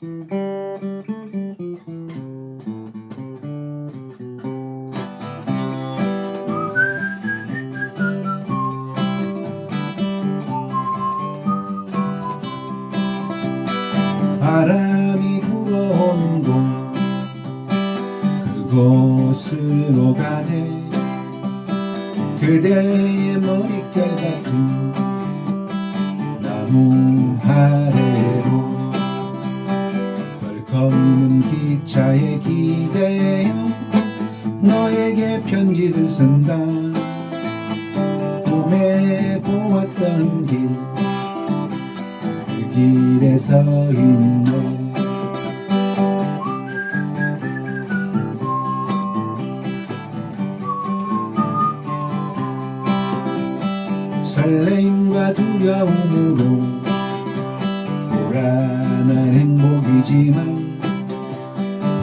바람이 불어온 곳 그곳으로 가네. 그대의 머릿결 같은 나무 아래 편지를 쓴다. 꿈에 보았던 길 그 길에 서 있네 설레임과 두려움으로 불안한 행복이지만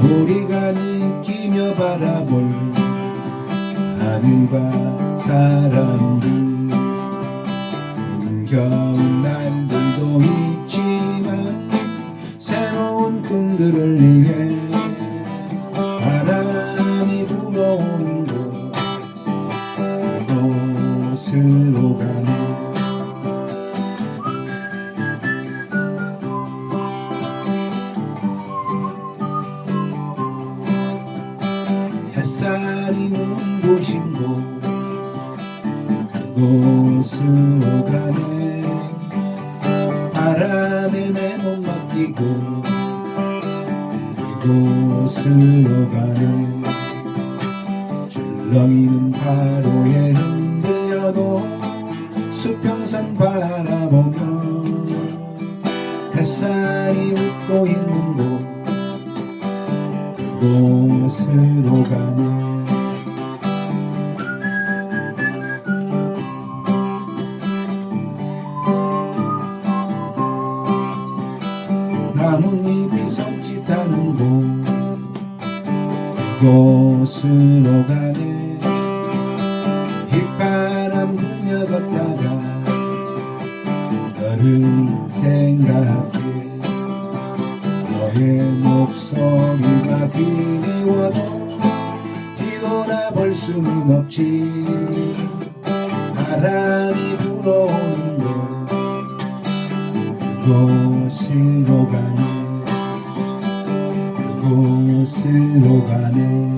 우리가 느끼며 바라볼 하늘과 사람들. 힘겨운 날들도 있지만 새로운 꿈들을 위해 바람이 불어오는 그곳으로 가네. 바람에 내 몸 맡기고 그곳으로 가네. 줄렁이는 파도에 흔들려도 수평선 바라보며 햇살이 웃고 있는 곳 그곳으로 가네 곳으로 가네. 휘바람 부며 걷다가 너를 생각해 너의 목소리가 그리워도 뒤돌아볼 수는 없지. 바람이 불어오는 곳 그곳으로 가네. 그곳 으로 가네